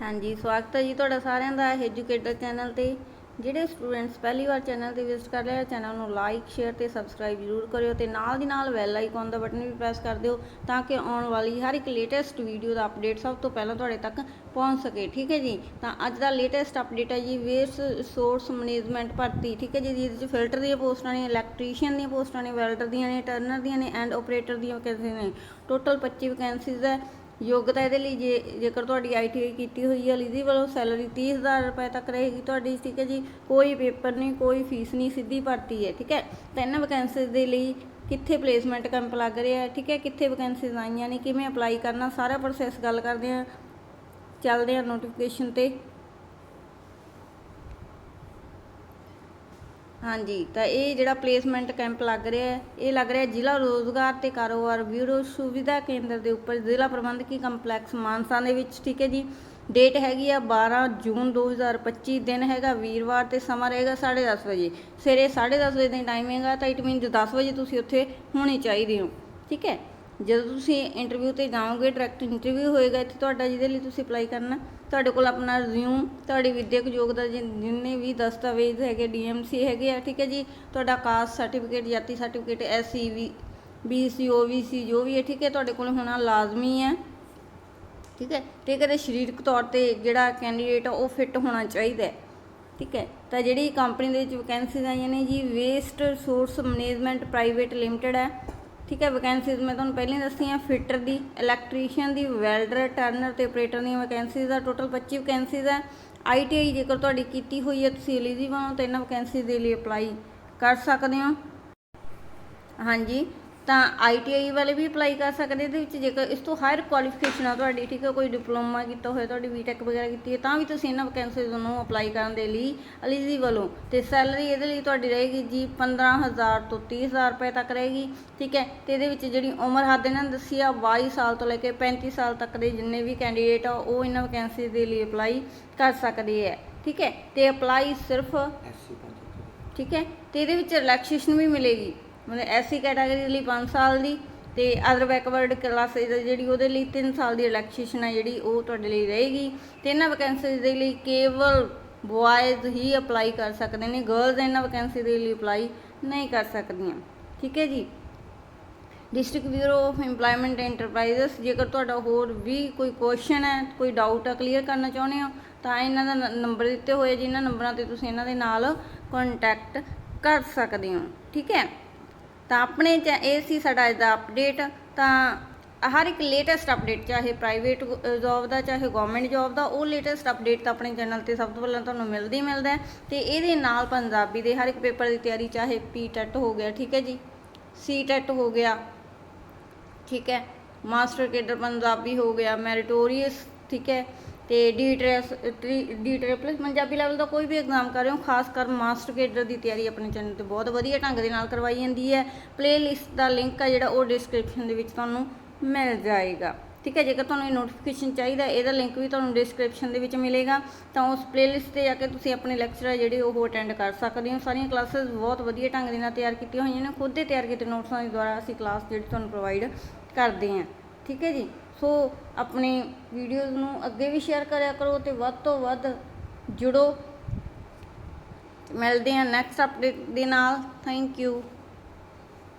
ਹਾਂਜੀ, ਸਵਾਗਤ ਹੈ ਜੀ ਤੁਹਾਡਾ ਸਾਰਿਆਂ ਦਾ ਐਜੂਕੇਟਰ ਚੈਨਲ ਤੇ। ਜਿਹੜੇ ਸਟੂਡੈਂਟਸ ਪਹਿਲੀ ਵਾਰ ਚੈਨਲ ਤੇ ਵਿਜ਼ਿਟ ਕਰ ਰਹੇ ਆ ਚੈਨਲ ਨੂੰ ਲਾਈਕ ਸ਼ੇਅਰ ਤੇ ਸਬਸਕ੍ਰਾਈਬ ਜ਼ਰੂਰ ਕਰਿਓ ਤੇ ਨਾਲ ਦੀ ਨਾਲ ਬੈਲ ਆਈਕਨ ਦਾ ਬਟਨ ਵੀ ਪ੍ਰੈਸ ਕਰ ਦਿਓ ਤਾਂ ਕਿ ਆਉਣ ਵਾਲੀ ਹਰ ਇੱਕ ਲੇਟੈਸਟ ਵੀਡੀਓ ਦਾ ਅਪਡੇਟ ਸਭ ਤੋਂ ਪਹਿਲਾਂ ਤੁਹਾਡੇ ਤੱਕ ਪਹੁੰਚ ਸਕੇ, ਠੀਕ ਹੈ ਜੀ? ਤਾਂ ਅੱਜ ਦਾ ਲੇਟੈਸਟ ਅਪਡੇਟ ਹੈ ਜੀ ਵੇਸ ਸੋਰਸ ਮੈਨੇਜਮੈਂਟ ਭਰਤੀ, ਠੀਕ ਹੈ ਜੀ? ਜਿਹਦੇ ਵਿੱਚ ਫਿਲਟਰ ਦੀਆਂ ਪੋਸਟਾਂ ਨੇ ਇਲੈਕਟ੍ਰੀਸ਼ੀਅਨ ਦੀਆਂ ਪੋਸਟਾਂ ਨੇ ਵੈਲਡਰ ਦੀਆਂ ਨੇ ਟਰਨਰ ਦੀਆਂ ਨੇ ਐਂਡ ਆਪਰੇਟਰ ਦੀਆਂ ਵੈਕੈਂਸੀ ਨੇ? ਟੋਟਲ 25 ਵੈਕੈਂਸੀਜ਼ ਹੈ। ਯੋਗਤਾ ਇਹਦੇ ਲਈ ਜੇ, ਜੇਕਰ ਤੁਹਾਡੀ ਆਈਟੀਆਈ ਕੀਤੀ ਹੋਈ ਹੈ ਇਹਦੀ ਵੱਲੋਂ ਸੈਲਰੀ 30000 ਰੁਪਏ ਤੱਕ ਰਹੇਗੀ ਤੁਹਾਡੀ, ਠੀਕ ਹੈ ਜੀ। ਕੋਈ ਪੇਪਰ ਨਹੀਂ, ਕੋਈ ਫੀਸ ਨਹੀਂ, ਸਿੱਧੀ ਭਰਤੀ ਹੈ, ਠੀਕ ਹੈ। ਤਾਂ ਇਹਨਾਂ ਵੈਕੈਂਸੀਜ਼ ਦੇ ਲਈ ਕਿੱਥੇ ਪਲੇਸਮੈਂਟ ਕੈਂਪ ਲੱਗ ਰਿਹਾ ਹੈ, ਠੀਕ ਹੈ? ਕਿੱਥੇ ਵੈਕੈਂਸੀਜ਼ ਆਈਆਂ ਨੇ, ਕਿਵੇਂ ਅਪਲਾਈ ਕਰਨਾ, ਸਾਰਾ ਪ੍ਰੋਸੈਸ ਗੱਲ ਕਰਦੇ ਹਾਂ। ਚੱਲਦੇ ਹਾਂ ਨੋਟੀਫਿਕੇਸ਼ਨ ਤੇ। ਹਾਂਜੀ, ਤਾਂ ਇਹ ਜਿਹੜਾ ਪਲੇਸਮੈਂਟ ਕੈਂਪ ਲੱਗ ਰਿਹਾ ਹੈ, ਇਹ ਲੱਗ ਰਿਹਾ ਜ਼ਿਲ੍ਹਾ ਰੋਜ਼ਗਾਰ ਤੇ ਕਾਰੋਬਾਰ ਬਿਊਰੋ ਸੁਵਿਧਾ ਕੇਂਦਰ ਦੇ ਉੱਪਰ। ਜ਼ਿਲ੍ਹਾ ਪ੍ਰਬੰਧਕੀ ਕੰਪਲੈਕਸ ਮਾਨਸਾ ਦੇ ਵਿੱਚ, ਠੀਕ ਹੈ ਜੀ। ਡੇਟ ਹੈਗੀ ਆ 12 ਜੂਨ 2025 ਦਿਨ ਹੈਗਾ ਵੀਰਵਾਰ ਤੇ ਸਮਾਂ ਰਹੇਗਾ 10:30 ਵਜੇ। ਸਵੇਰੇ 10:30 ਵਜੇ ਦਾ ਟਾਈਮ ਹੈਗਾ, ਤਾਂ ਇਟ ਮੀਨਸ 10 ਵਜੇ ਤੁਸੀਂ ਉੱਥੇ ਹੋਣੇ ਚਾਹੀਦੇ ਹੋ, ਠੀਕ ਹੈ। ਜਦੋਂ ਤੁਸੀਂ ਇੰਟਰਵਿਊ ਤੇ ਜਾਓਗੇ ਡਾਇਰੈਕਟ ਇੰਟਰਵਿਊ ਹੋਏਗਾ, ਇੱਥੇ ਤੁਹਾਡਾ ਜਿਹਦੇ ਲਈ ਤੁਸੀਂ ਅਪਲਾਈ ਕਰਨਾ, ਤੁਹਾਡੇ ਕੋਲ ਆਪਣਾ ਰਿਜ਼ਿਊਮ ਤੁਹਾਡੀ ਵਿਦਿਅਕ ਯੋਗਤਾ ਜਿ- ਜਿੰਨੇ ਵੀ ਦਸਤਾਵੇਜ਼ ਹੈਗੇ ਡੀਐਮਸੀ ਹੈਗੇ ਆ, ਠੀਕ ਹੈ ਜੀ? ਤੁਹਾਡਾ ਕਾਸਟ ਸਰਟੀਫਿਕੇਟ ਜਾਤੀ ਸਰਟੀਫਿਕੇਟ ਐਸਸੀ ਵੀ ਬੀਸੀ ਓਬੀਸੀ ਜੋ ਵੀ ਹੈ, ਠੀਕ ਹੈ? ਤੁਹਾਡੇ ਕੋਲ ਹੋਣਾ ਲਾਜ਼ਮੀ ਹੈ, ਠੀਕ ਹੈ? ਤੇ ਕਦੇ ਸਰੀਰਕ ਤੌਰ ਤੇ ਜਿਹੜਾ ਕੈਂਡੀਡੇਟ ਆ, ਉਹ ਫਿੱਟ ਹੋਣਾ ਚਾਹੀਦਾ ਹੈ, ਠੀਕ ਹੈ? ਤਾਂ ਜਿਹੜੀ ਕੰਪਨੀ ਦੇ ਵਿੱਚ ਵੈਕੈਂਸੀਜ਼ ਆਈਆਂ ਨੇ ਜੀ waste resource management private limited ਹੈ ਠੀਕ ਹੈ ਵੈਕੈਂਸੀਜ਼ ਮੈਂ ਤੁਹਾਨੂੰ ਪਹਿਲਾਂ ਹੀ ਦੱਸੀਆਂ ਫਿਟਰ ਦੀ ਇਲੈਕਟ੍ਰੀਸ਼ੀਅਨ ਦੀ ਵੈਲਡਰ ਟਰਨਰ ਤੇ ਆਪਰੇਟਰ ਦੀਆਂ ਵੈਕੈਂਸੀਜ਼ ਆ ਟੋਟਲ 25 ਵੈਕੈਂਸੀਜ਼ ਹੈ ਆਈਟੀਆਈ ਜੇਕਰ ਤੁਹਾਡੀ ਕੀਤੀ ਹੋਈ ਹੈ ਤੁਸੀਂ ਐਲੀਜੀਬਲ ਹੋ, ਤਾਂ ਇਹਨਾਂ ਵੈਕੈਂਸੀ ਦੇ ਲਈ ਅਪਲਾਈ ਕਰ ਸਕਦੇ ਹੋ। ਹਾਂਜੀ। ਤਾਂ ਆਈਟੀਆਈ ਵਾਲੇ ਵੀ ਅਪਲਾਈ ਕਰ ਸਕਦੇ ਇਹਦੇ ਵਿੱਚ ਜੇਕਰ ਇਸ ਤੋਂ ਹਾਇਰ ਕੁਆਲੀਫਿਕੇਸ਼ਨ ਆ ਤੁਹਾਡੀ ਠੀਕ ਹੈ ਕੋਈ ਡਿਪਲੋਮਾ ਕੀਤਾ ਹੋਇਆ ਤੁਹਾਡੀ ਬੀਟੈਕ ਵਗੈਰਾ ਕੀਤੀ ਹੈ ਤਾਂ ਵੀ ਤੁਸੀਂ ਇਹਨਾਂ ਵੈਕੈਂਸੀਜ਼ ਨੂੰ ਅਪਲਾਈ ਕਰਨ ਦੇ ਲਈ ਐਲੀਜੀਬਲ ਹੋ। ਤੇ ਸੈਲਰੀ ਇਹਦੇ ਲਈ ਤੁਹਾਡੀ ਰਹੇਗੀ ਜੀ 15000 ਤੋਂ 30000 ਰੁਪਏ ਤੱਕ ਰਹੇਗੀ ਠੀਕ ਹੈ। ਤੇ ਇਹਦੇ ਵਿੱਚ ਜਿਹੜੀ ਉਮਰ ਹੱਦ ਇਹਨਾਂ ਨੇ ਦੱਸੀ ਆ 22 ਸਾਲ ਤੋਂ ਲੈ ਕੇ 35 ਸਾਲ ਤੱਕ ਦੇ ਜਿੰਨੇ ਵੀ ਕੈਂਡੀਡੇਟ ਆ ਉਹ ਇਹਨਾਂ ਵੈਕੈਂਸੀਜ਼ ਦੇ ਲਈ ਅਪਲਾਈ ਕਰ ਸਕਦੇ ਹੈ ਠੀਕ ਹੈ। ਤੇ ਅਪਲਾਈ ਸਿਰਫ ਠੀਕ ਹੈ। ਤੇ ਇਹਦੇ ਵਿੱਚ ਰਿਲੈਕਸੇਸ਼ਨ ਵੀ ਮਿਲੇਗੀ। ਮਤਲਬ ਐਸੀ ਕੈਟਾਗਰੀ ਦੇ ਲਈ 5 ਸਾਲ ਦੀ ਤੇ ਅਦਰ ਬੈਕਵਰਡ ਕਲਾਸਿਸ ਜਿਹੜੀ ਉਹਦੇ ਲਈ 3 ਸਾਲ ਦੀ ਰਿਲੈਕਸੇਸ਼ਨ ਹੈ ਜਿਹੜੀ ਉਹ ਤੁਹਾਡੇ ਲਈ ਰਹੇਗੀ। ਤੇ ਇਹਨਾਂ ਵੈਕੈਂਸੀਜ਼ ਦੇ ਲਈ ਕੇਵਲ ਬॉयਜ਼ ਹੀ ਅਪਲਾਈ ਕਰ ਸਕਦੇ ਨੇ ਗਰਲਜ਼ ਇਹਨਾਂ ਵੈਕੈਂਸੀ ਦੇ ਲਈ ਅਪਲਾਈ ਨਹੀਂ ਕਰ ਸਕਦੀਆਂ। ਠੀਕ ਹੈ ਜੀ? District bureau of employment enterprises ਜੇਕਰ ਤੁਹਾਡਾ ਹੋਰ ਵੀ ਕੋਈ ਕੁਐਸਚਨ ਹੈ, ਕੋਈ ਡਾਊਟ ਹੈ ਕਲੀਅਰ ਕਰਨਾ ਚਾਹੁੰਦੇ ਹੋ, ਤਾਂ ਇਹਨਾਂ ਦਾ ਨੰਬਰ ਦਿੱਤੇ ਹੋਏ ਜਿਨ੍ਹਾਂ ਨੰਬਰਾਂ ਤੇ ਤੁਸੀਂ ਇਹਨਾਂ ਦੇ ਨਾਲ ਕੰਟੈਕਟ ਕਰ ਸਕਦੇ ਹੋ। ਠੀਕ ਹੈ? ਤਾਂ ਆਪਣੇ ਚ ਇਹ ਸੀ ਸਾਡਾ ਅੱਜ ਦਾ ਅਪਡੇਟ ਤਾਂ ਹਰ ਇੱਕ ਲੇਟੈਸਟ ਅਪਡੇਟ ਚਾਹੇ ਪ੍ਰਾਈਵੇਟ ਜੌਬ ਦਾ, ਚਾਹੇ ਗਵਰਨਮੈਂਟ ਜੌਬ ਦਾ, ਉਹ ਲੇਟੈਸਟ ਅਪਡੇਟ ਤਾਂ ਆਪਣੇ ਚੈਨਲ ਤੇ ਸਭ ਤੋਂ ਪਹਿਲਾਂ ਤੁਹਾਨੂੰ ਮਿਲਦਾ ਹੀ ਮਿਲਦਾ ਹੈ ਤੇ ਇਹਦੇ ਨਾਲ ਪੰਜਾਬੀ ਦੇ ਹਰ ਇੱਕ ਪੇਪਰ ਦੀ ਤਿਆਰੀ, ਚਾਹੇ ਪੀ ਟੈਟ ਹੋ ਗਿਆ, ਠੀਕ ਹੈ ਜੀ ਸੀ ਟੈਟ ਹੋ ਗਿਆ, ਠੀਕ ਹੈ ਮਾਸਟਰ ਕੇਡਰ ਪੰਜਾਬੀ ਹੋ ਗਿਆ ਮੈਰੀਟੋਰੀਅਸ ਠੀਕ ਹੈ ਤੇ ਡੀ ਟ੍ਰੈਸ ਡੀ ਟ੍ਰਿਪਲਸ ਪੰਜਾਬੀ ਲੈਵਲ ਦਾ ਕੋਈ ਵੀ ਐਗਜ਼ਾਮ ਕਰ ਰਹੇ ਹੋ, ਖਾਸ ਕਰ ਮਾਸਟਰ ਕੇਡਰ ਦੀ ਤਿਆਰੀ ਆਪਣੇ ਚੈਨਲ ਤੇ ਬਹੁਤ ਵਧੀਆ ਢੰਗ ਦੇ ਨਾਲ ਕਰਵਾਈ ਜਾਂਦੀ ਹੈ। ਪਲੇਲਿਸਟ ਦਾ ਲਿੰਕ ਆ ਜਿਹੜਾ ਉਹ ਡਿਸਕ੍ਰਿਪਸ਼ਨ ਦੇ ਵਿੱਚ ਤੁਹਾਨੂੰ ਮਿਲ ਜਾਏਗਾ। ਠੀਕ ਹੈ, ਜੇਕਰ ਤੁਹਾਨੂੰ ਇਹ ਨੋਟੀਫਿਕੇਸ਼ਨ ਚਾਹੀਦਾ ਇਹਦਾ ਲਿੰਕ ਵੀ ਤੁਹਾਨੂੰ ਡਿਸਕ੍ਰਿਪਸ਼ਨ ਦੇ ਵਿੱਚ ਮਿਲੇਗਾ। ਤਾਂ ਉਸ ਪਲੇਲਿਸਟ ਤੇ ਜਾ ਕੇ ਤੁਸੀਂ ਆਪਣੇ ਲੈਕਚਰ ਜਿਹੜੇ ਉਹ ਅਟੈਂਡ ਕਰ ਸਕਦੇ ਹੋ। ਸਾਰੀਆਂ ਕਲਾਸਿਸ ਬਹੁਤ ਵਧੀਆ ਢੰਗ ਦੇ ਨਾਲ ਤਿਆਰ ਕੀਤੀਆਂ ਹੋਈਆਂ ਨੇ। ਖੁਦ ਦੇ ਤਿਆਰ ਕੀਤੇ ਨੋਟਸਾਂ ਦੇ ਦੁਆਰਾ ਅਸੀਂ ਕਲਾਸ ਜਿਹੜੀ ਤੁਹਾਨੂੰ ਪ੍ਰੋਵਾਈਡ ਕਰਦੇ ਹਾਂ। ਠੀਕ ਹੈ ਜੀ? ਸੋ ਆਪਣੇ ਵੀਡੀਓਜ਼ ਨੂੰ ਅੱਗੇ ਵੀ ਸ਼ੇਅਰ ਕਰਿਆ ਕਰੋ ਤੇ ਵੱਧ ਤੋਂ ਵੱਧ ਜੁੜੋ। ਮਿਲਦੇ ਹਾਂ ਨੈਕਸਟ ਅਪਡੇਟ ਦੇ ਨਾਲ। Thank you